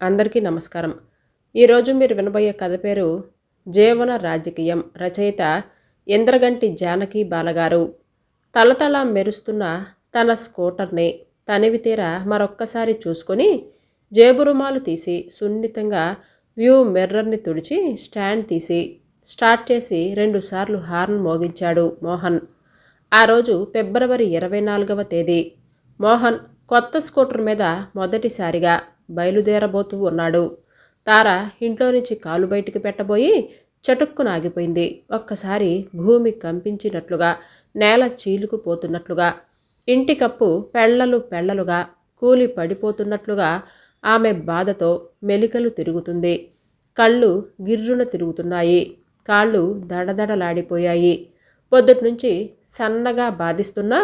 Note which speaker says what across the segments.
Speaker 1: అందరికీ నమస్కారం. ఈరోజు మీరు వినబోయే కథ పేరు జీవన రాజకీయం రచయిత ఇంద్రగంటి జానకి బాలగారు. తలతల మెరుస్తున్న తన స్కూటర్ని తనివి తీర మరొక్కసారి చూసుకొని జేబు రుమాలు తీసి సున్నితంగా వ్యూ మిర్రర్ని తుడిచి స్టాండ్ తీసి స్టార్ట్ చేసి రెండుసార్లు హార్న్ మోగించాడు మోహన్. ఆ రోజు ఫిబ్రవరి ఇరవై నాలుగవ తేదీ. మోహన్ కొత్త స్కూటర్ మీద మొదటిసారిగా బయలుదేరబోతూ ఉన్నాడు. తార ఇంట్లో నుంచి కాలు బయటికి పెట్టబోయి చటుక్కున ఆగిపోయింది. ఒక్కసారి భూమి కంపించినట్లుగా నేల చీలుకుపోతున్నట్లుగా ఇంటి కప్పు పెళ్ళలు పెళ్ళలుగా కూలి పడిపోతున్నట్లుగా ఆమె బాధతో మెలికలు తిరుగుతుంది. కళ్ళు గిర్రున తిరుగుతున్నాయి. కాళ్ళు దడదడలాడిపోయాయి. పొద్దుట్నుంచి సన్నగా బాధిస్తున్నా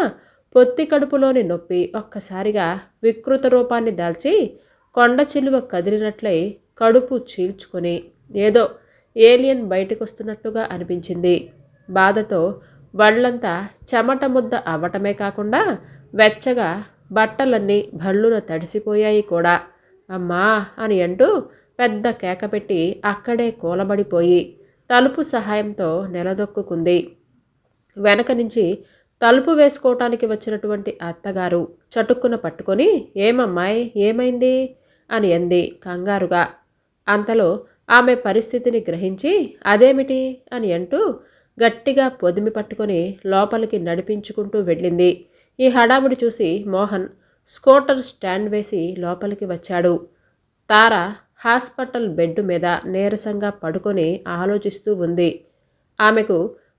Speaker 1: పొత్తి కడుపులోని నొప్పి ఒక్కసారిగా వికృత రూపాన్ని దాల్చి కొండ చిలువ కదిలినట్లయి కడుపు చీల్చుకుని ఏదో ఏలియన్ బయటకొస్తున్నట్టుగా అనిపించింది. బాధతో వళ్ళంతా చెమట ముద్ద అవ్వటమే కాకుండా వెచ్చగా బట్టలన్నీ భళ్ళున తడిసిపోయాయి కూడా. అమ్మా! అని అంటూ పెద్ద కేక పెట్టి అక్కడే కూలబడిపోయి తలుపు సహాయంతో నిలదొక్కుంది వెనక నుంచి తలుపు వేసుకోవటానికి వచ్చినటువంటి అత్తగారు చటుక్కున పట్టుకొని ఏమమ్మాయి ఏమైంది? అని అంది కంగారుగా. అంతలో ఆమె పరిస్థితిని గ్రహించి అదేమిటి? అని అంటూ గట్టిగా పొదిమి పట్టుకొని లోపలికి నడిపించుకుంటూ వెళ్ళింది. ఈ హడావుడి చూసి మోహన్ స్కూటర్ స్టాండ్ వేసి లోపలికి వచ్చాడు. తార హాస్పిటల్ బెడ్ మీద నీరసంగా పడుకొని ఆలోచిస్తూ ఉంది. ఆమెకు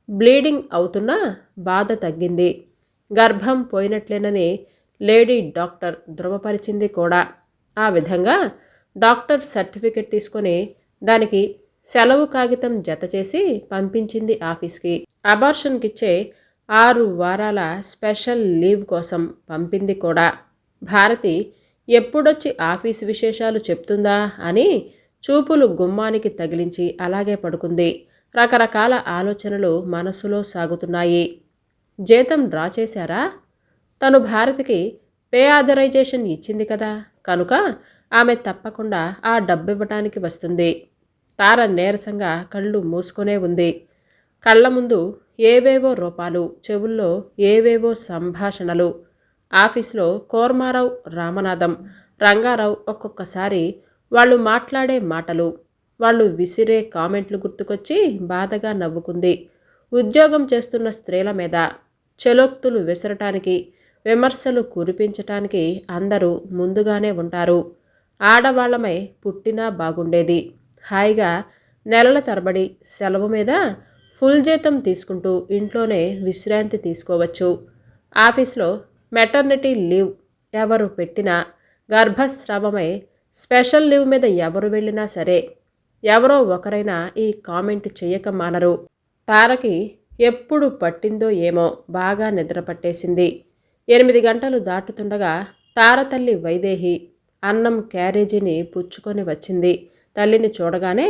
Speaker 1: బ్లీడింగ్ అవుతున్నా బాధ తగ్గింది. గర్భం పోయినట్లేనని లేడీ డాక్టర్ ధృవపరిచింది కూడా. ఆ విధంగా డాక్టర్ సర్టిఫికెట్ తీసుకొని దానికి సెలవు కాగితం జత చేసి పంపించింది ఆఫీస్కి. అబార్షన్కి ఇచ్చే ఆరు వారాల స్పెషల్ లీవ్ కోసం పంపింది కూడా. భారతి ఎప్పుడొచ్చి ఆఫీస్ విశేషాలు చెప్తుందా అని చూపులు గుమ్మానికి తగిలించి అలాగే పడుకుంది. రకరకాల ఆలోచనలు మనసులో సాగుతున్నాయి. జీతం డ్రా చేశారా? తను భారతికి పే ఆథరైజేషన్ ఇచ్చింది కదా. కనుక ఆమె తప్పకుండా ఆ డబ్బు ఇవ్వటానికి వస్తుంది. తార నీరసంగా కళ్ళు మూసుకునే ఉంది. కళ్ళ ముందు ఏవేవో రూపాలు చెవుల్లో ఏవేవో సంభాషణలు. ఆఫీస్లో కోర్మారావు రామనాథం రంగారావు ఒక్కొక్కసారి వాళ్ళు మాట్లాడే మాటలు వాళ్ళు విసిరే కామెంట్లు గుర్తుకొచ్చి బాధగా నవ్వుకుంది. ఉద్యోగం చేస్తున్న స్త్రీల మీద చెలోక్తులు విసరటానికి విమర్శలు కురిపించటానికి అందరూ ముందుగానే ఉంటారు. ఆడవాళ్ళమై పుట్టినా బాగుండేది. హాయిగా నెలల తరబడి సెలవు మీద ఫుల్ జీతం తీసుకుంటూ ఇంట్లోనే విశ్రాంతి తీసుకోవచ్చు. ఆఫీస్లో మెటర్నిటీ లీవ్ ఎవరు పెట్టినా గర్భస్రావమై స్పెషల్ లీవ్ మీద ఎవరు వెళ్ళినా సరే ఎవరో ఒకరైనా ఈ కామెంట్ చేయక మానరు. తారకి ఎప్పుడు పట్టిందో ఏమో బాగా నిద్ర పట్టేసింది ఎనిమిది గంటలు దాటుతుండగా తారతల్లి వైదేహి అన్నం క్యారేజీని పుచ్చుకొని వచ్చింది. తల్లిని చూడగానే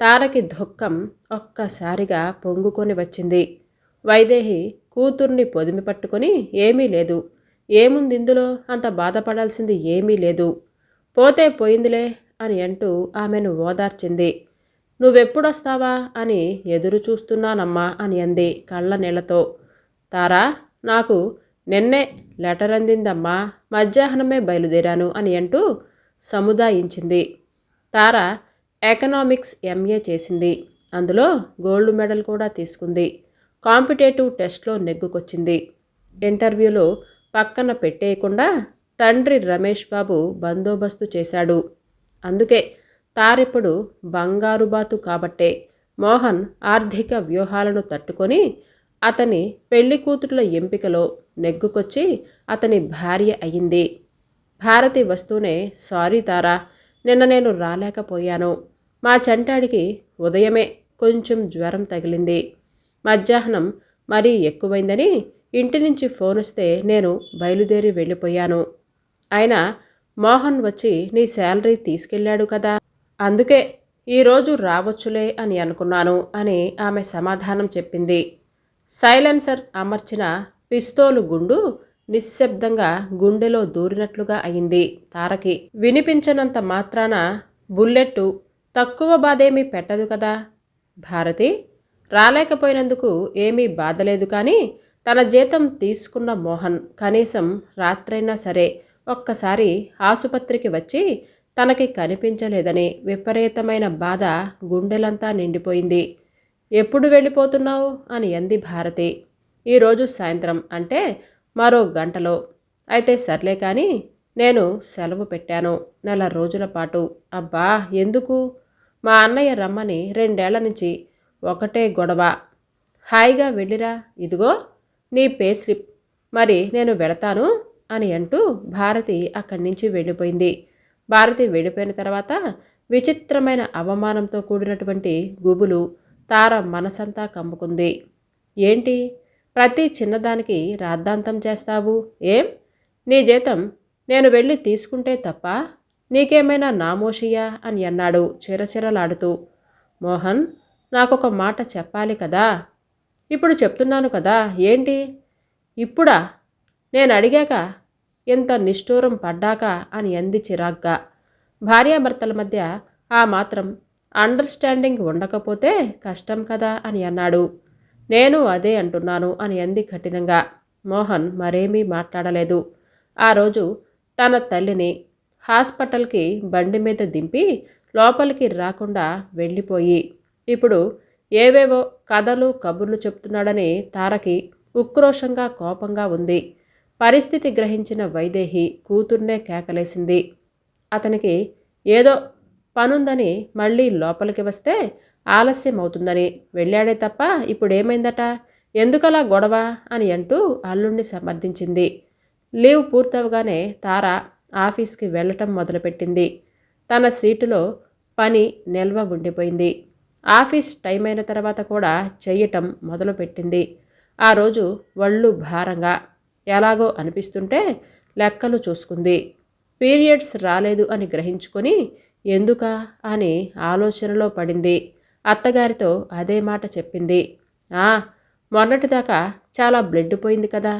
Speaker 1: తారకి దుఃఖం ఒక్కసారిగా పొంగుకొని వచ్చింది. వైదేహి కూతుర్ని పొదిమి పట్టుకొని ఏమీ లేదు. ఏముంది ఇందులో? అంత బాధపడాల్సింది ఏమీ లేదు. పోతే పోయిందిలే అని అంటూ ఆమెను ఓదార్చింది. నువ్వెప్పుడొస్తావా? అని ఎదురు చూస్తున్నానమ్మా అని అంది కళ్ళ నీళ్ళతో తారా నాకు నిన్నే లెటర్ అందిందమ్మా మధ్యాహ్నమే బయలుదేరాను అని అంటూ సముదాయించింది. తార ఎకనామిక్స్ ఎంఏ చేసింది. అందులో గోల్డ్ మెడల్ కూడా తీసుకుంది. కాంపిటేటివ్ టెస్ట్లో నెగ్గుకొచ్చింది. ఇంటర్వ్యూలో పక్కన పెట్టేయకుండా తండ్రి రమేష్ బాబు బందోబస్తు చేశాడు. అందుకే తారిప్పుడు బంగారు బాతు కాబట్టే మోహన్ ఆర్థిక వ్యూహాలను తట్టుకొని అతని పెళ్ళి కూతురుల ఎంపికలో నెగ్గుకొచ్చి అతని భార్య అయింది. భారతి వస్తూనే సారీ తారా నిన్న నేను రాలేకపోయాను. మా చంటాడికి ఉదయమే కొంచెం జ్వరం తగిలింది. మధ్యాహ్నం మరీ ఎక్కువైందని ఇంటి నుంచి ఫోన్ వస్తే నేను బయలుదేరి వెళ్ళిపోయాను. ఆయన మోహన్ వచ్చి నీ శాలరీ తీసుకెళ్ళాడు కదా అందుకే ఈరోజు రావచ్చులే అని అనుకున్నాను అని ఆమె సమాధానం చెప్పింది. సైలెన్సర్ అమర్చిన పిస్తోలు గుండు నిశ్శబ్దంగా గుండెలో దూరినట్లుగా అయింది తారకి. వినిపించనంత మాత్రాన బుల్లెట్టు తక్కువ బాధేమీ పెట్టదు కదా? భారతి రాలేకపోయినందుకు ఏమీ బాధలేదు కానీ తన జీతం తీసుకున్న మోహన్ కనీసం రాత్రైనా సరే ఒక్కసారి ఆసుపత్రికి వచ్చి తనకి కనిపించలేదని విపరీతమైన బాధ గుండెలంతా నిండిపోయింది. ఎప్పుడు వెళ్ళిపోతున్నావు? అని అంది భారతి. ఈరోజు సాయంత్రం అంటే మరో గంటలో. అయితే సర్లే కానీ నేను సెలవు పెట్టాను నెల రోజుల పాటు. అబ్బా! ఎందుకు? మా అన్నయ్య రమ్మని రెండేళ్ళ నుంచి ఒకటే గొడవ. హాయిగా వెళ్ళిరా. ఇదిగో నీ పే స్లిప్. మరి నేను వెళతాను అని అంటూ భారతి అక్కడి నుంచి వెళ్ళిపోయింది. భారతి వెళ్ళిపోయిన తర్వాత విచిత్రమైన అవమానంతో కూడినటువంటి గుబులు తార మనసంతా కమ్ముకుంది. ఏంటి? ప్రతి చిన్నదానికి రాద్ధాంతం చేస్తావు. ఏం? నీ జీతం నేను వెళ్ళి తీసుకుంటే తప్ప నీకేమైనా నామోషియా అని అన్నాడు చిరచిరలాడుతూ. మోహన్ నాకొక మాట చెప్పాలి కదా? ఇప్పుడు చెప్తున్నాను కదా ఏంటి? ఇప్పుడా? నేను అడిగాక ఎంత నిష్ఠూరం పడ్డాక అని అంది చిరాగ్గా. భార్యాభర్తల మధ్య ఆ మాత్రం అండర్స్టాండింగ్ ఉండకపోతే కష్టం కదా అని అన్నాడు. నేను అదే అంటున్నాను అని అంది కఠినంగా. మోహన్ మరేమీ మాట్లాడలేదు. ఆ రోజు తన తల్లిని హాస్పిటల్కి బండి మీద దింపి లోపలికి రాకుండా వెళ్ళిపోయి ఇప్పుడు ఏవేవో కథలు కబుర్లు చెప్తున్నాడని తారకి ఉక్రోషంగా కోపంగా ఉంది. పరిస్థితి గ్రహించిన వైదేహి కూతుర్నే కేకలేసింది. అతనికి ఏదో పనుందని మళ్ళీ లోపలికి వస్తే ఆలస్యం అవుతుందని వెళ్ళాడే తప్ప ఇప్పుడేమైందట? ఎందుకలా గొడవ? అని అంటూ అల్లుణ్ణి సమర్థించింది. లీవ్ పూర్తవగానే తార ఆఫీస్కి వెళ్ళటం మొదలుపెట్టింది. తన సీటులో పని నిల్వ ఉండిపోయింది. ఆఫీస్ టైం అయిన తర్వాత కూడా చెయ్యటం మొదలుపెట్టింది. ఆ రోజు వళ్ళు భారంగా ఎలాగో అనిపిస్తుంటే లెక్కలు చూసుకుంది. పీరియడ్స్ రాలేదు అని గ్రహించుకొని ఎందుక? అని ఆలోచనలో పడింది. అత్తగారితో అదే మాట చెప్పింది. ఆ మొన్నటిదాకా చాలా బ్లడ్ పోయింది కదా.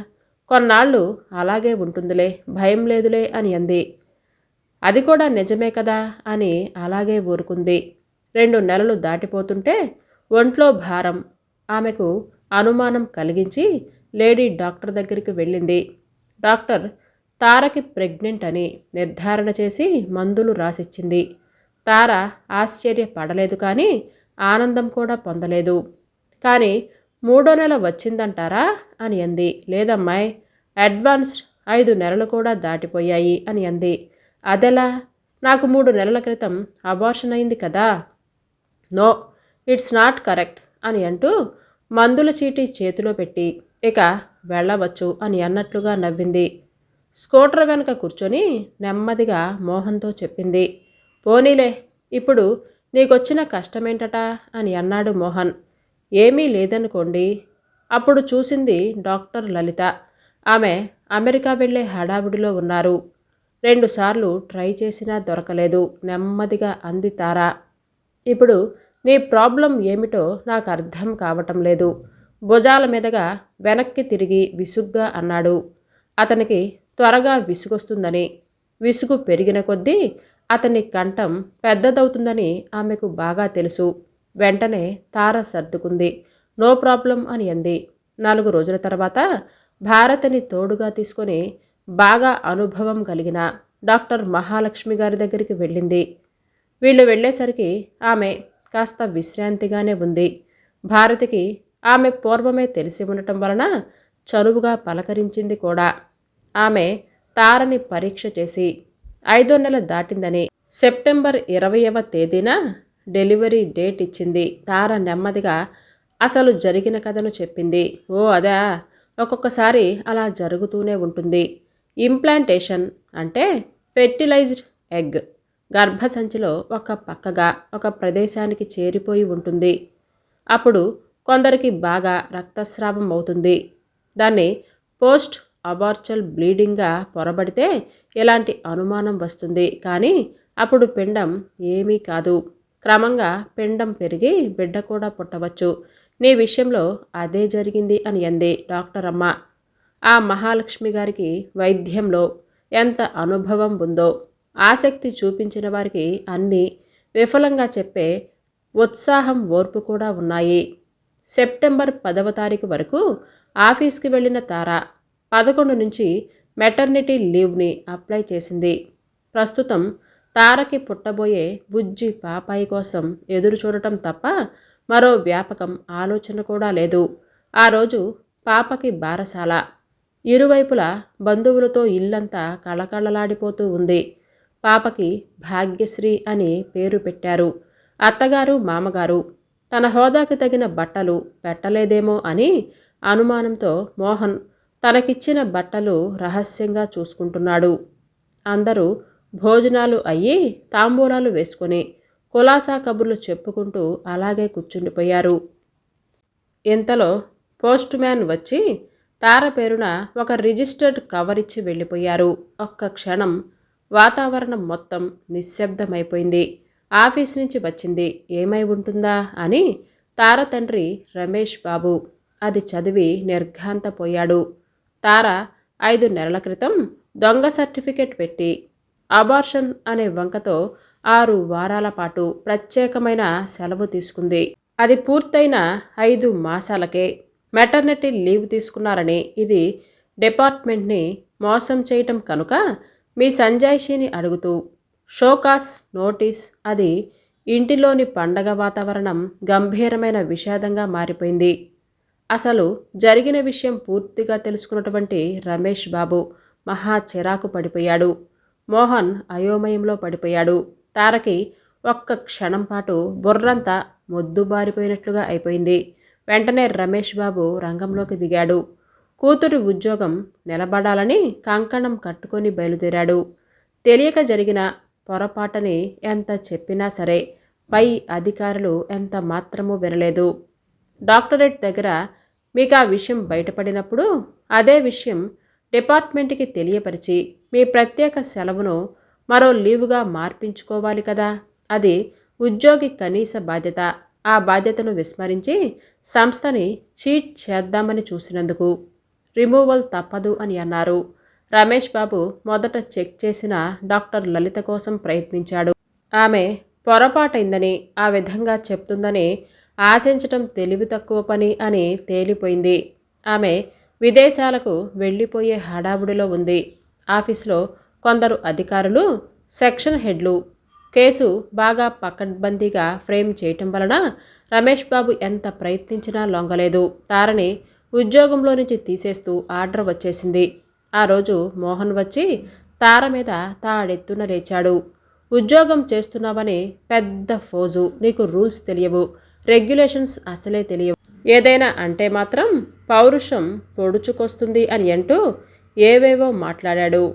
Speaker 1: కొన్నాళ్ళు అలాగే ఉంటుందిలే భయం లేదులే అని అంది. అది కూడా నిజమే కదా అని అలాగే ఊరుకుంది. రెండు నెలలు దాటిపోతుంటే ఒంట్లో భారం. ఆమెకు అనుమానం కలిగించి లేడీ డాక్టర్ దగ్గరికి వెళ్ళింది. డాక్టర్ తారకి ప్రెగ్నెంట్ అని నిర్ధారణ చేసి మందులు రాసిచ్చింది. తార ఆశ్చర్యపడలేదు కానీ ఆనందం కూడా పొందలేదు. కానీ మూడో నెల వచ్చిందంటారా? అని అంది. లేదమ్మాయి అడ్వాన్స్డ్ ఐదు నెలలు కూడా దాటిపోయాయి అని అంది. అదెలా? నాకు మూడు నెలల క్రితం అబార్షన్ అయింది కదా. నో ఇట్స్ నాట్ కరెక్ట్ అని అంటూ మందుల చీటీ చేతిలో పెట్టి ఇక వెళ్ళవచ్చు అని అన్నట్లుగా నవ్వింది. స్కూటర్ వెనుక కూర్చొని నెమ్మదిగా మోహన్తో చెప్పింది. పోనీలే ఇప్పుడు నీకొచ్చిన కష్టమేంటట? అని అన్నాడు మోహన్. ఏమీ లేదనుకోండి. అప్పుడు చూసింది డాక్టర్ లలిత. ఆమె అమెరికా వెళ్ళే హడావుడిలో ఉన్నారు. రెండుసార్లు ట్రై చేసినా దొరకలేదు. నెమ్మదిగా అంది తారా. ఇప్పుడు నీ ప్రాబ్లం ఏమిటో నాకు అర్థం కావటం లేదు. భుజాల మీదగా వెనక్కి తిరిగి విసుగ్గా అన్నాడు. అతనికి త్వరగా విసుగొస్తుందని. విసుగు పెరిగిన కొద్దీ అతని కంఠం పెద్దదవుతుందని ఆమెకు బాగా తెలుసు. వెంటనే తార సర్దుకుంది. నో ప్రాబ్లం అని అంది. నాలుగు రోజుల తర్వాత భారత్ని తోడుగా తీసుకొని బాగా అనుభవం కలిగిన డాక్టర్ మహాలక్ష్మి గారి దగ్గరికి వెళ్ళింది. వీళ్ళు వెళ్ళేసరికి ఆమె కాస్త విశ్రాంతిగానే ఉంది. భారతికి ఆమె పూర్వమే తెలిసి ఉండటం వలన చనువుగా పలకరించింది కూడా. ఆమె తారని పరీక్ష చేసి ఐదో నెల దాటిందని సెప్టెంబర్ ఇరవైవ తేదీన డెలివరీ డేట్ ఇచ్చింది. తార నెమ్మదిగా అసలు జరిగిన కథను చెప్పింది. ఓ అదా. ఒక్కొక్కసారి అలా జరుగుతూనే ఉంటుంది. ఇంప్లాంటేషన్ అంటే ఫెర్టిలైజ్డ్ ఎగ్. గర్భసంచిలో ఒక పక్కగా ఒక ప్రదేశానికి చేరిపోయి ఉంటుంది. అప్పుడు కొందరికి బాగా రక్తస్రావం అవుతుంది. దాన్ని పోస్ట్ అబార్చల్ బ్లీడింగ్గా పొరబడితే ఎలాంటి అనుమానం వస్తుంది? కానీ అప్పుడు పిండం ఏమీ కాదు. క్రమంగా పిండం పెరిగి బిడ్డ కూడా పుట్టవచ్చు. నీ విషయంలో అదే జరిగింది అని అంది డాక్టర్ అమ్మ. ఆ మహాలక్ష్మి గారికి వైద్యంలో ఎంత అనుభవం ఉందో ఆసక్తి చూపించిన వారికి అన్నీ విఫలంగా చెప్పే ఉత్సాహం ఓర్పు కూడా ఉన్నాయి. సెప్టెంబర్ పదవ తారీఖు వరకు ఆఫీస్కి వెళ్ళిన తార పదకొండు నుంచి మెటర్నిటీ లీవ్ని అప్లై చేసింది. ప్రస్తుతం తారకి పుట్టబోయే బుజ్జి పాపాయి కోసం ఎదురు చూడటం తప్ప మరో వ్యాపకం ఆలోచన కూడా లేదు. ఆ రోజు పాపకి బారసాల. ఇరువైపులా బంధువులతో ఇల్లంతా కళకళలాడిపోతూ ఉంది. పాపకి భాగ్యశ్రీ అని పేరు పెట్టారు. అత్తగారు మామగారు తన హోదాకి తగిన బట్టలు పెట్టలేదేమో అని అనుమానంతో మోహన్ తనకిచ్చిన బట్టలు రహస్యంగా చూసుకుంటున్నాడు. అందరూ భోజనాలు అయ్యి తాంబూలాలు వేసుకొని కులాసా కబుర్లు చెప్పుకుంటూ అలాగే కూర్చుండిపోయారు. ఇంతలో పోస్ట్ మ్యాన్ వచ్చి తార పేరున ఒక రిజిస్టర్డ్ కవర్ ఇచ్చి వెళ్ళిపోయారు. ఒక్క క్షణం వాతావరణం మొత్తం నిశ్శబ్దమైపోయింది. ఆఫీస్ నుంచి వచ్చింది. ఏమై ఉంటుందా అని తార తండ్రి రమేష్ బాబు. అది చదివి నిర్ఘాంతపోయాడు. తార ఐదు నెలల క్రితం దొంగ సర్టిఫికెట్ పెట్టి అబార్షన్ అనే వంకతో ఆరు వారాల పాటు ప్రత్యేకమైన సెలవు తీసుకుంది. అది పూర్తయిన ఐదు మాసాలకే మెటర్నిటీ లీవ్ తీసుకున్నారని ఇది డిపార్ట్మెంట్ని మోసం చేయటం కనుక మీ సంజాయిషిని అడుగుతూ షోకాస్ నోటీస్ అది ఇంటిలోని పండగ వాతావరణం గంభీరమైన విషాదంగా మారిపోయింది. అసలు జరిగిన విషయం పూర్తిగా తెలుసుకున్నటువంటి రమేష్ బాబు మహా చిరాకు పడిపోయాడు. మోహన్ అయోమయంలో పడిపోయాడు. తారకి ఒక్క క్షణం పాటు బుర్రంతా మొద్దుబారిపోయినట్లుగా అయిపోయింది. వెంటనే రమేష్ బాబు రంగంలోకి దిగాడు. కూతురి ఉద్యోగం నిలబడాలని కంకణం కట్టుకొని బయలుదేరాడు. తెలియక జరిగిన పొరపాటని ఎంత చెప్పినా సరే పై అధికారులు ఎంత మాత్రమూ వినలేదు. డాక్టరేట్ దగ్గర మీకు ఆ విషయం బయటపడినప్పుడు అదే విషయం డిపార్ట్మెంట్కి తెలియపరిచి మీ ప్రత్యేక సెలవును మరో లీవుగా మార్పించుకోవాలి కదా. అది ఉద్యోగి కనీస బాధ్యత. ఆ బాధ్యతను విస్మరించి సంస్థని చీట్ చేద్దామని చూసినందుకు. రిమూవల్ తప్పదు అని అన్నారు. రమేష్ బాబు మొదట చెక్ చేసిన డాక్టర్ లలిత కోసం ప్రయత్నించాడు. ఆమె పొరపాటైందని ఆ విధంగా చెప్తుందని ఆశించటం తెలివి తక్కువ పని అని తేలిపోయింది. ఆమె విదేశాలకు వెళ్ళిపోయే హడావుడిలో ఉంది. ఆఫీస్లో కొందరు అధికారులు సెక్షన్ హెడ్లు. కేసు బాగా పకడ్బందీగా ఫ్రేమ్ చేయటం వలన రమేష్ బాబు ఎంత ప్రయత్నించినా లొంగలేదు. తారని ఉద్యోగంలో నుంచి తీసేస్తూ ఆర్డర్ వచ్చేసింది. ఆ రోజు మోహన్ వచ్చి తార మీద తాడెత్తున లేచాడు. ఉద్యోగం చేస్తున్నావని పెద్ద ఫోజు. నీకు రూల్స్ తెలియవు. రెగ్యులేషన్స్ అసలే తెలియవు. ఏదైనా అంటే మాత్రం పౌరుషం పొడుచుకొస్తుంది అని అంటూ ఏవేవో మాట్లాడాడు.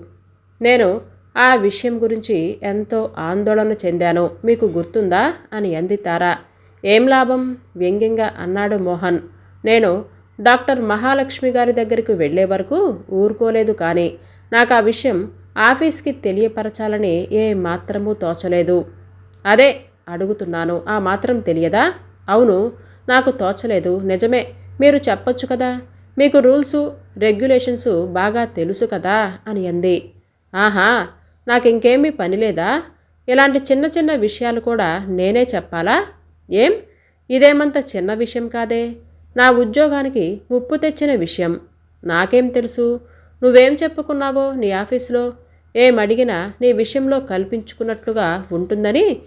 Speaker 1: నేను ఆ విషయం గురించి ఎంతో ఆందోళన చెందాను. మీకు గుర్తుందా? అని అంది తారా. ఏం లాభం? వ్యంగ్యంగా అన్నాడు మోహన్. నేను డాక్టర్ మహాలక్ష్మి గారి దగ్గరికి వెళ్ళే వరకు ఊరుకోలేదు కానీ నాకు ఆ విషయం ఆఫీస్కి తెలియపరచాలని ఏ మాత్రమూ తోచలేదు. అదే అడుగుతున్నాను. ఆ మాత్రం తెలియదా? అవును నాకు తోచలేదు. నిజమే మీరు చెప్పొచ్చు కదా. మీకు రూల్సు రెగ్యులేషన్స్ బాగా తెలుసు కదా అని అంది. ఆహా నాకు ఇంకేమీ పని లేదా? ఇలాంటి చిన్న చిన్న విషయాలు కూడా నేనే చెప్పాలా? ఏం? ఇదేమంత చిన్న విషయం కాదే? నా ఉద్యోగానికి ముప్పు తెచ్చిన విషయం. నాకేం తెలుసు? నువ్వేం చెప్పుకున్నావో నీ ఆఫీసులో? ఏమడిగినా నీ విషయంలో కల్పించుకున్నట్లుగా ఉంటుందని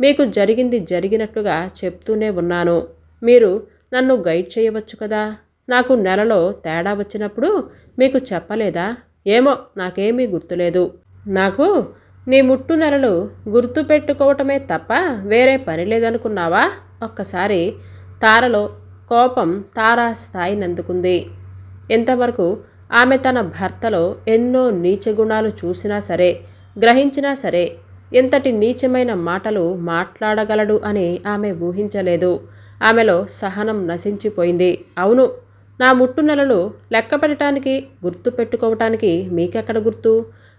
Speaker 1: మీకు జరిగింది జరిగినట్లుగా చెప్తూనే ఉన్నాను. మీరు నన్ను గైడ్ చేయవచ్చు కదా? నాకు నెలలో తేడా వచ్చినప్పుడు మీకు చెప్పలేదా? ఏమో నాకేమీ గుర్తులేదు. నాకు నీ ముట్టు నెలలు గుర్తు పెట్టుకోవటమే తప్ప వేరే పని లేదనుకున్నావా? ఒక్కసారి తారలో కోపం తారా స్థాయిని అందుకుంది ఇంతవరకు ఆమె తన భర్తలో ఎన్నో నీచ గుణాలు చూసినా సరే గ్రహించినా సరే ఇంతటి నీచమైన మాటలు మాట్లాడగలడు అని ఆమె ఊహించలేదు. ఆమెలో సహనం నశించిపోయింది. అవును నా ముట్టు నెలలు లెక్క పెట్టడానికి గుర్తు పెట్టుకోవటానికి మీకెక్కడ గుర్తు?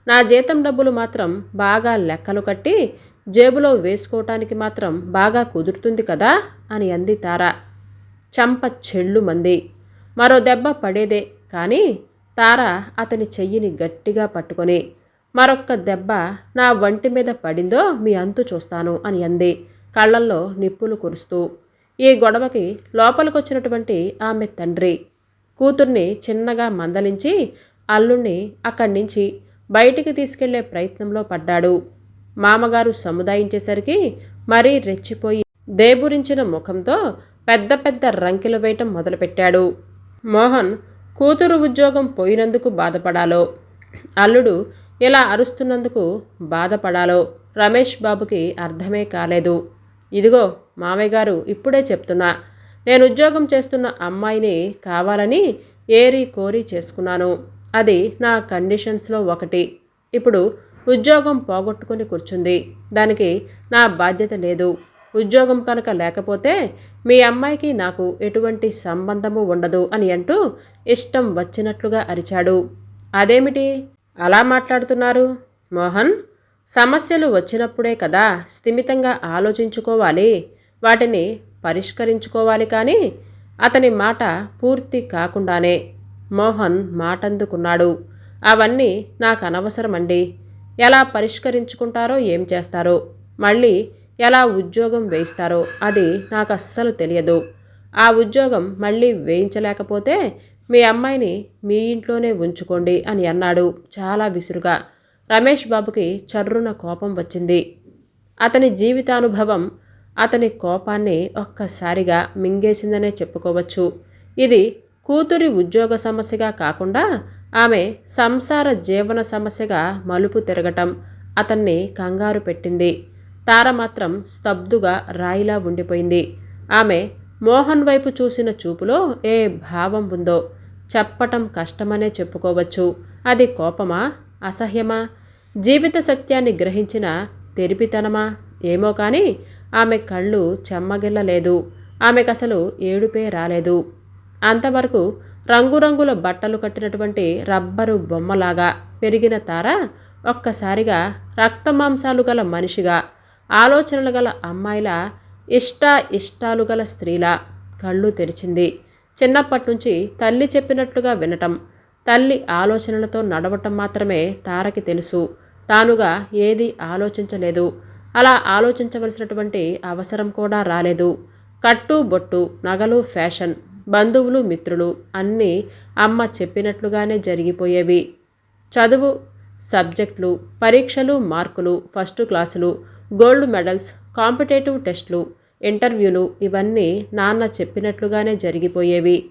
Speaker 1: నా జీతం డబ్బులు మాత్రం బాగా లెక్కలు కట్టి జేబులో వేసుకోవటానికి మాత్రం బాగా కుదురుతుంది కదా? అని అంది తార. చంప చెళ్ళు మంది. మరో దెబ్బ పడేదే. కానీ తార అతని చెయ్యిని గట్టిగా పట్టుకొని మరొక్క దెబ్బ నా వంటి మీద పడిందో మీ అంతు చూస్తాను అని అంది. కళ్ళల్లో నిప్పులు కురుస్తూ. ఈ గొడవకి లోపలికొచ్చినటువంటి ఆమె తండ్రి. కూతుర్ని చిన్నగా మందలించి అల్లుణ్ణి అక్కడి నుంచి బయటికి తీసుకెళ్ళే ప్రయత్నంలో పడ్డాడు. మామగారు సముదాయించేసరికి మరీ రెచ్చిపోయి దేబురించిన ముఖంతో పెద్ద పెద్ద రంకెలు వేయటం మొదలుపెట్టాడు. మోహన్ కూతురు ఉద్యోగం పోయినందుకు బాధపడాలో. అల్లుడు ఇలా అరుస్తున్నందుకు బాధపడాలో రమేష్ బాబుకి అర్థమే కాలేదు. ఇదిగో మామయ్య గారు ఇప్పుడే చెప్తున్నా నేను ఉద్యోగం చేస్తున్న అమ్మాయిని కావాలని ఏరి కోరి చేసుకున్నాను. అది నా కండిషన్స్లో ఒకటి. ఇప్పుడు ఉద్యోగం పోగొట్టుకుని కూర్చుంది. దానికి నా బాధ్యత లేదు. ఉద్యోగం కనుక లేకపోతే మీ అమ్మాయికి నాకు ఎటువంటి సంబంధము ఉండదు అని అంటూ ఇష్టం వచ్చినట్లుగా అరిచాడు. అదేమిటి? అలా మాట్లాడుతున్నారు? మోహన్ సమస్యలు వచ్చినప్పుడే కదా స్థిమితంగా ఆలోచించుకోవాలి. వాటిని పరిష్కరించుకోవాలి కానీ అతని మాట పూర్తి కాకుండానే మోహన్ మాటందుకున్నాడు. అవన్నీ నాకు అనవసరమండి. ఎలా పరిష్కరించుకుంటారో ఏం చేస్తారో? మళ్ళీ ఎలా ఉద్యోగం వేయిస్తారో అది నాకు అస్సలు తెలియదు. ఆ ఉద్యోగం మళ్ళీ వేయించలేకపోతే మీ అమ్మాయిని మీ ఇంట్లోనే ఉంచుకోండి అని అన్నాడు. చాలా విసురుగా. రమేష్ బాబుకి చర్రున కోపం వచ్చింది. అతని జీవితానుభవం అతని కోపాన్ని ఒక్కసారిగా మింగేసిందనే చెప్పుకోవచ్చు. ఇది కూతురి ఉద్యోగ సమస్యగా కాకుండా ఆమె సంసార జీవన సమస్యగా మలుపు తిరగటం అతన్ని కంగారు పెట్టింది. తార మాత్రం స్తబ్దుగా రాయిలా ఉండిపోయింది. ఆమె మోహన్ వైపు చూసిన చూపులో ఏ భావం ఉందో చెప్పటం కష్టమనే చెప్పుకోవచ్చు. అది కోపమా? అసహ్యమా? జీవిత సత్యాన్ని గ్రహించిన తెరిపితనమా? ఏమో కానీ ఆమె కళ్ళు చెమ్మగిల్లలేదు. ఆమెకసలు ఏడుపే రాలేదు. అంతవరకు రంగురంగుల బట్టలు కట్టినటువంటి రబ్బరు బొమ్మలాగా పెరిగిన తార ఒక్కసారిగా రక్తమాంసాలు గల మనిషిగా ఆలోచనలు గల అమ్మాయిల ఇష్ట ఇష్టాలు గల స్త్రీలా కళ్ళు తెరిచింది. చిన్నప్పటి నుంచి తల్లి చెప్పినట్లుగా వినటం తల్లి ఆలోచనలతో నడవటం మాత్రమే తారకి తెలుసు. తానుగా ఏది ఆలోచించలేదు. అలా ఆలోచించవలసినటువంటి అవసరం కూడా రాలేదు. కట్టు బొట్టు నగలు ఫ్యాషన్ బంధువులు మిత్రులు అన్నీ అమ్మ చెప్పినట్లుగానే జరిగిపోయేవి. చదువు సబ్జెక్టులు పరీక్షలు మార్కులు ఫస్ట్ క్లాసులు గోల్డ్ మెడల్స్ కాంపిటేటివ్ టెస్టులు ఇంటర్వ్యూలు ఇవన్నీ నాన్న చెప్పినట్లుగానే జరిగిపోయేవి.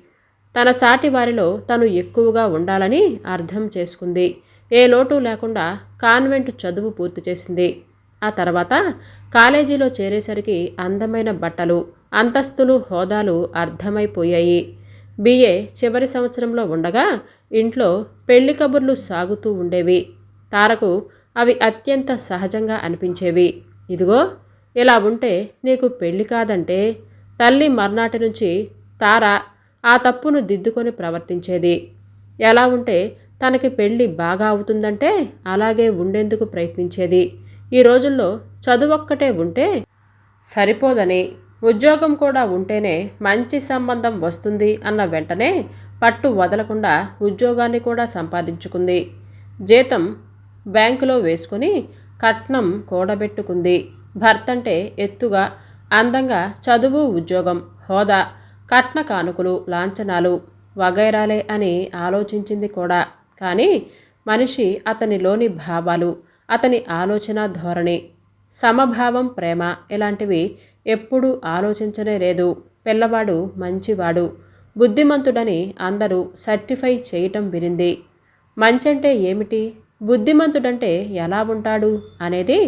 Speaker 1: తన సాటి వారిలో తను ఎక్కువగా ఉండాలని అర్థం చేసుకుంది. ఏ లోటు లేకుండా కాన్వెంట్ చదువు పూర్తి చేసింది. ఆ తర్వాత కాలేజీలో చేరేసరికి అందమైన బట్టలు అంతస్తులు హోదాలు అర్థమైపోయాయి. బిఏ చివరి సంవత్సరంలో ఉండగా ఇంట్లో పెళ్ళి కబుర్లు సాగుతూ ఉండేవి. తారకు అవి అత్యంత సహజంగా అనిపించేవి. ఇదిగో ఇలా ఉంటే నీకు పెళ్ళి కాదంటే తల్లి మర్నాటి నుంచి తార ఆ తప్పును దిద్దుకొని ప్రవర్తించేది. ఎలా ఉంటే తనకి పెళ్ళి బాగా అవుతుందంటే అలాగే ఉండేందుకు ప్రయత్నించేది. ఈ రోజుల్లో చదువొక్కటే ఉంటే సరిపోదని ఉద్యోగం కూడా ఉంటేనే మంచి సంబంధం వస్తుంది అన్న వెంటనే పట్టు వదలకుండా ఉద్యోగాన్ని కూడా సంపాదించుకుంది. జీతం బ్యాంకులో వేసుకుని కట్నం కూడబెట్టుకుంది. భర్తంటే ఎత్తుగా అందంగా చదువు ఉద్యోగం హోదా కట్న కానుకలు లాంఛనాలు వగైరాలే అని ఆలోచించింది కూడా. కానీ మనిషి అతనిలోని భావాలు అతని ఆలోచన ధోరణి సమభావం ప్రేమ ఇలాంటివి ఎప్పుడూ ఆలోచించనే లేదు. పిల్లవాడు మంచివాడు బుద్ధిమంతుడని అందరూ సర్టిఫై చేయటం వినింది. మంచంటే ఏమిటి? బుద్ధిమంతుడంటే ఎలా ఉంటాడు అనేది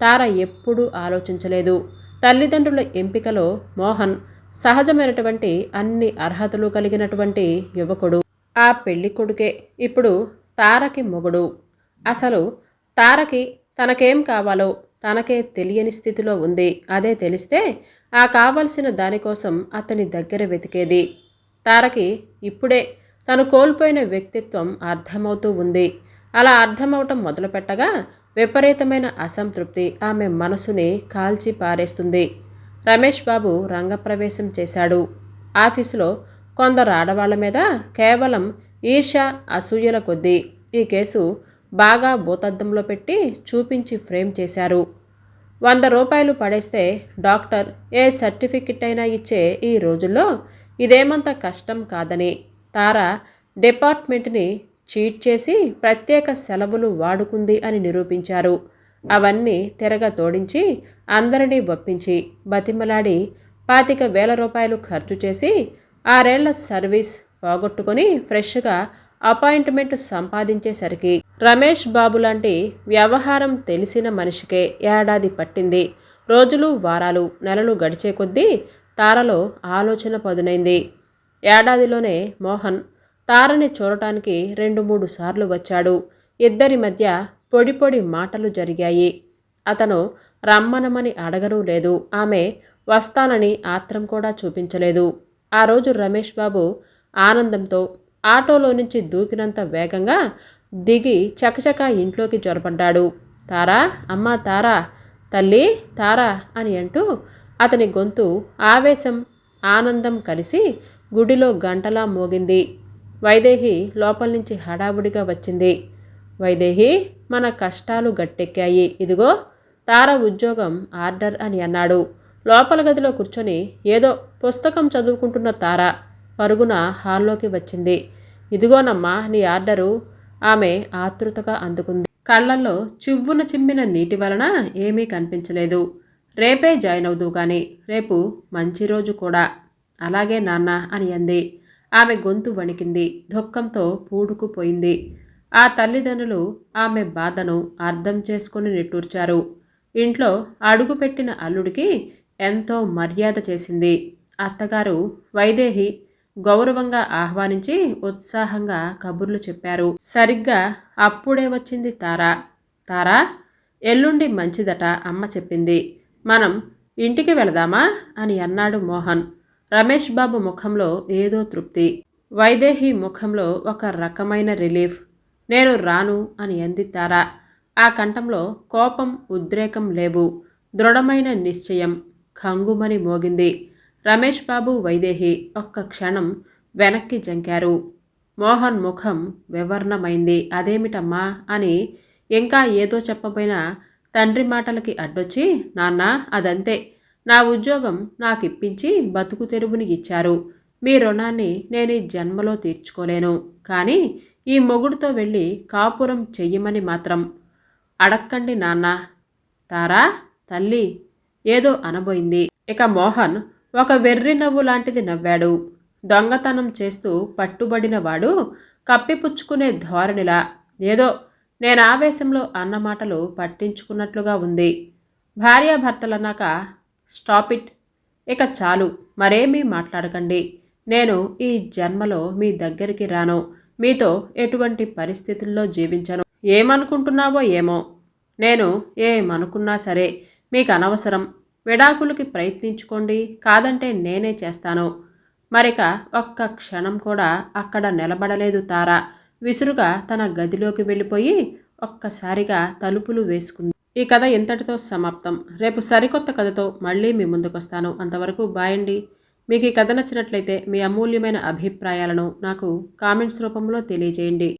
Speaker 1: తార ఎప్పుడూ ఆలోచించలేదు. తల్లిదండ్రుల ఎంపికలో మోహన్ సహజమైనటువంటి అన్ని అర్హతలు కలిగినటువంటి యువకుడు. ఆ పెళ్ళి కొడుకే. ఇప్పుడు తారకి మొగుడు. అసలు తారకి తనకేం కావాలో తనకే తెలియని స్థితిలో ఉంది. అదే తెలిస్తే ఆ కావలసిన దానికోసం అతని దగ్గర వెతికేది. తారకి ఇప్పుడే తను కోల్పోయిన వ్యక్తిత్వం అర్థమవుతూ ఉంది. అలా అర్థమవటం మొదలుపెట్టగా విపరీతమైన అసంతృప్తి ఆమె మనసుని కాల్చి పారేస్తుంది. రమేష్ బాబు రంగప్రవేశం చేశాడు. ఆఫీసులో కొందరు ఆడవాళ్ళ మీద కేవలం ఈర్ష అసూయల కొద్దీ ఈ కేసు బాగా భూతద్దంలో పెట్టి చూపించి ఫ్రేమ్ చేశారు. వంద రూపాయలు పడేస్తే డాక్టర్ ఏ సర్టిఫికెట్ అయినా ఇచ్చే ఈ రోజుల్లో ఇదేమంత కష్టం కాదని తార డిపార్ట్మెంట్ని చీట్ చేసి ప్రత్యేక సెలవులు వాడుకుంది అని నిరూపించారు. అవన్నీ తిరగ తోడించి అందరినీ ఒప్పించి బతిమలాడి పాతిక వేల రూపాయలు ఖర్చు చేసి ఆరేళ్ళ సర్వీస్ పోగొట్టుకొని ఫ్రెష్గా అపాయింట్మెంట్ సంపాదించేసరికి రమేష్ బాబు లాంటి వ్యవహారం తెలిసిన మనిషికే ఏడాది పట్టింది. రోజులు వారాలు నెలలు గడిచే కొద్దీ తారలో ఆలోచన పదునైంది. ఏడాదిలోనే మోహన్ తారని చూడటానికి రెండు మూడు సార్లు వచ్చాడు. ఇద్దరి మధ్య పొడి పొడి మాటలు జరిగాయి. అతను రమ్మనమని అడగరు లేదు. ఆమె వస్తానని ఆత్రం కూడా చూపించలేదు. ఆ రోజు రమేష్ బాబు ఆనందంతో ఆటోలో నుంచి దూకినంత వేగంగా దిగి చకచక ఇంట్లోకి జొరపడ్డాడు. తారా అమ్మా తారా తల్లి తారా అని అంటూ అతని గొంతు ఆవేశం ఆనందం కలిసి గుడిలో గంటలా మోగింది. వైదేహి లోపల నుంచి హడావుడిగా వచ్చింది. వైదేహి మన కష్టాలు గట్టెక్కాయి. ఇదిగో తార ఉద్యోగం ఆర్డర్ అని అన్నాడు. లోపల గదిలో కూర్చొని ఏదో పుస్తకం చదువుకుంటున్న తార పరుగున హాల్లోకి వచ్చింది. ఇదిగోనమ్మా నీ ఆర్డరు ఆమె ఆతృతగా అందుకుంది. కళ్ళల్లో చివ్వున చిమ్మిన నీటి వలన ఏమీ కనిపించలేదు. రేపే జాయిన్ అవుదు కానీ రేపు మంచి రోజు కూడా. అలాగే నాన్న అని అంది. ఆమె గొంతు వణికింది. దుఃఖంతో పూడుకుపోయింది. ఆ తల్లిదండ్రులు ఆమె బాధను అర్థం చేసుకుని నిట్టూర్చారు. ఇంట్లో అడుగుపెట్టిన అల్లుడికి ఎంతో మర్యాద చేసింది. అత్తగారు వైదేహి గౌరవంగా ఆహ్వానించి ఉత్సాహంగా కబుర్లు చెప్పారు. సరిగ్గా అప్పుడే వచ్చింది తారా. తారా ఎల్లుండి మంచిదట అమ్మ చెప్పింది. మనం ఇంటికి వెళదామా? అని అన్నాడు మోహన్. రమేష్ బాబు ముఖంలో ఏదో తృప్తి. వైదేహి ముఖంలో ఒక రకమైన రిలీఫ్. నేను రాను అని అంది ఆ కంఠంలో కోపం ఉద్రేకం లేవు. దృఢమైన నిశ్చయం. కంగుమని మోగింది. రమేష్ బాబు వైదేహి ఒక్క క్షణం వెనక్కి జంకారు. మోహన్ ముఖం వివర్ణమైంది. అదేమిటమ్మా అని ఇంకా ఏదో చెప్పబోయిన తండ్రి మాటలకి అడ్డొచ్చి నాన్న అదంతే. నా ఉద్యోగం నాకు ఇప్పించి బతుకు తెరువుని ఇచ్చారు. మీ రుణాన్ని నేను ఈ జన్మలో తీర్చుకోలేను. కానీ ఈ మొగుడుతో వెళ్ళి కాపురం చెయ్యమని మాత్రం. అడక్కండి నాన్న. తారా తల్లి. ఏదో అనబోయింది. ఇక మోహన్ ఒక వెర్రి నవ్వు లాంటిది నవ్వాడు. దొంగతనం చేస్తూ పట్టుబడినవాడు కప్పిపుచ్చుకునే ధోరణిలా. ఏదో నేను ఆవేశంలో అన్న మాటలు పట్టించుకున్నట్లుగా ఉంది. భార్యాభర్తలన్నాక స్టాప్ ఇట్. ఇక చాలు మరేమీ మాట్లాడకండి. నేను ఈ జన్మలో మీ దగ్గరికి రాను. మీతో ఎటువంటి పరిస్థితుల్లో జీవించను. ఏమనుకుంటున్నావో ఏమో. నేను ఏమనుకున్నా సరే మీకు అనవసరం విడాకులకి ప్రయత్నించుకోండి కాదంటే నేనే చేస్తాను. మరిక ఒక్క క్షణం కూడా అక్కడ నిలబడలేదు తార. విసురుగా తన గదిలోకి వెళ్ళిపోయి ఒక్కసారిగా తలుపులు వేసుకుంది. ఈ కథ ఇంతటితో సమాప్తం? రేపు సరికొత్త కథతో మళ్ళీ మీ ముందుకొస్తాను. అంతవరకు బాయండి మీకు ఈ కథ నచ్చినట్లయితే మీ అమూల్యమైన అభిప్రాయాలను నాకు కామెంట్స్ రూపంలో తెలియజేయండి.